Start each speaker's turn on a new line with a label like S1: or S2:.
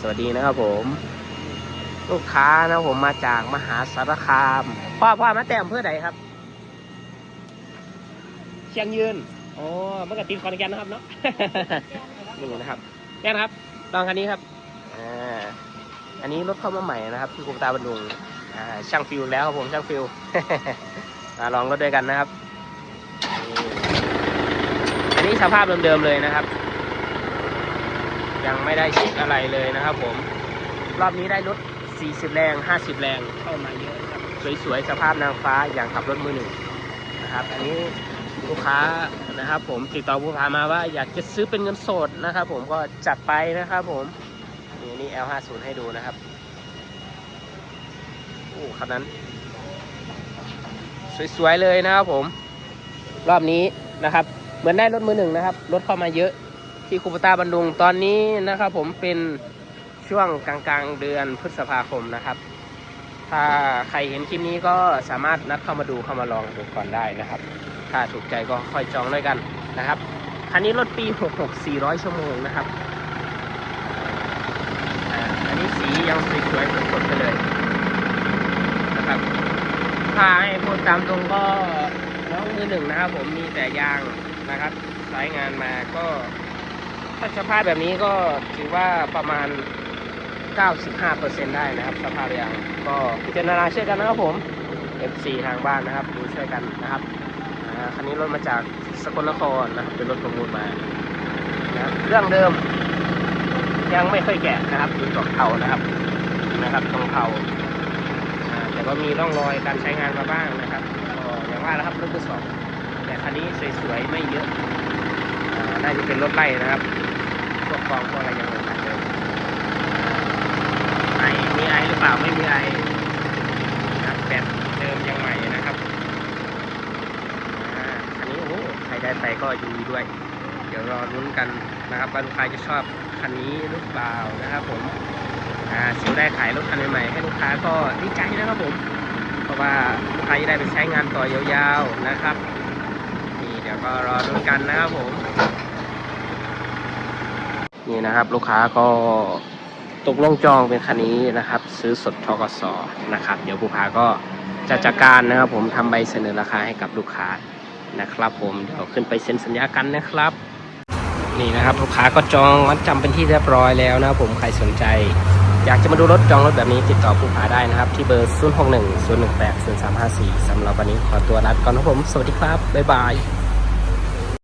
S1: สวัสดีนะครับผม ลูกค้านะผมมาจากมหาสารคาม พ่อพ่อมาแต่อำเพื่อใดครับ เชียงยืนโอ้มันก็ติดคอนแกนนะครับเนาะนี่นะครับแน่นครับลองคันนี้ครับอ่าอันนี้รถเข้ามาใหม่นะครับที่กรุงตาบรรดุงอ่าช่างฟิวแล้วครับผมช่างฟิวมาลองรถด้วยกันนะครับนี่อันนี้สภาพเดิมๆเลยนะครับ ยังไม่ได้เช็คอะไรเลยนะครับผม รอบนี้ได้รถ 40 แรง 50 แรงเข้ามาเยอะครับ สวยๆ สภาพนางฟ้าอย่างขับรถมือหนึ่งนะครับ อันนี้ลูกค้านะครับ ผมติดต่อลูกค้ามาว่าอยากจะซื้อเป็นเงินสดนะครับ ผมก็จัดไปนะครับผม นี่นี่ L50 ให้ดูนะครับโอ้คันนั้น สวยๆเลยนะครับผม รอบนี้นะครับ เหมือนได้รถมือหนึ่งนะครับ รถเข้ามาเยอะ ที่คูปตาบันดุงตอนนี้นะครับ ผมเป็นช่วงกลางๆเดือนพฤษภาคมนะครับ ถ้าใครเห็นคลิปนี้ก็สามารถนัดเข้ามาดูเข้ามาลองดูก่อนได้นะครับ ถ้าถูกใจก็ค่อยจองด้วยกันนะครับคันนี้รถปี 66 400 ชั่วโมงนะครับอันนี้สียังสวยๆสดๆไปเลยนะครับถ้าให้พูดตามตรงก็น้องมือหนึ่งนะครับ ผมมีแต่ยางนะครับใช้งานมาก็ ถ้าสภาพแบบนี้ก็ถือว่าประมาณ 95%ได้นะครับ สภาพยางก็พิจารณาช่วยกันนะครับผม F4 ทางบ้านนะครับดูช่วยกันนะครับคันนี้รถมาจากสกลนครนะครับเป็นรถประมูลมานะครับเรื่องเดิม ยังไม่เคยแกะนะครับดูจอกเทานะครับนะครับตรงเทาแต่ก็มีร่องรอยการใช้งานมาบ้างนะครับก็อย่างว่าแล้วครับรถมือสองแต่คันนี้สวยๆไม่เยอะน่าจะเป็นรถไล่นะครับ วกกองพวกอะไรยังเหมือนกันเลยไอมีไอหรือเปล่าไม่มีไอนะครับแบเดิมยังใหม่นะครับอ่าคันนี้โอ้โหใครได้ไปก็ยินดีด้วย เดี๋ยวรอลุ้นกันนะครับว่าลูกค้าจะชอบคันนี้หรือเปล่านะครับผมอ่าซิลได้ขายรถคันใหม่ให้ลูกค้าก็ดีใจนะครับผม เพราะว่าลูกค้าจะได้ไปใช้งานต่อยาวๆนะครับ นี่เดี๋ยวก็รอดูกันนะครับผม นี่นะครับ ลูกค้าก็ตกลงจองเป็นคันนี้นะครับ ซื้อสดทกสนะครับ เดี๋ยวผู้ค้าก็จะจัดการนะครับ ผมทำใบเสนอราคาให้กับลูกค้านะครับ ผมเดี๋ยวขึ้นไปเซ็นสัญญากันนะครับ นี่นะครับ ลูกค้าก็จองมัดจำเป็นที่เรียบร้อยแล้วนะครับผมใครสนใจ อยากจะมาดูรถจองรถแบบนี้ติดต่อผู้ค้าได้นะครับ ที่เบอร์ 061 018 0354สำหรับวันนี้ขอตัวลาไปก่อนครับผม สวัสดีครับบ๊ายบาย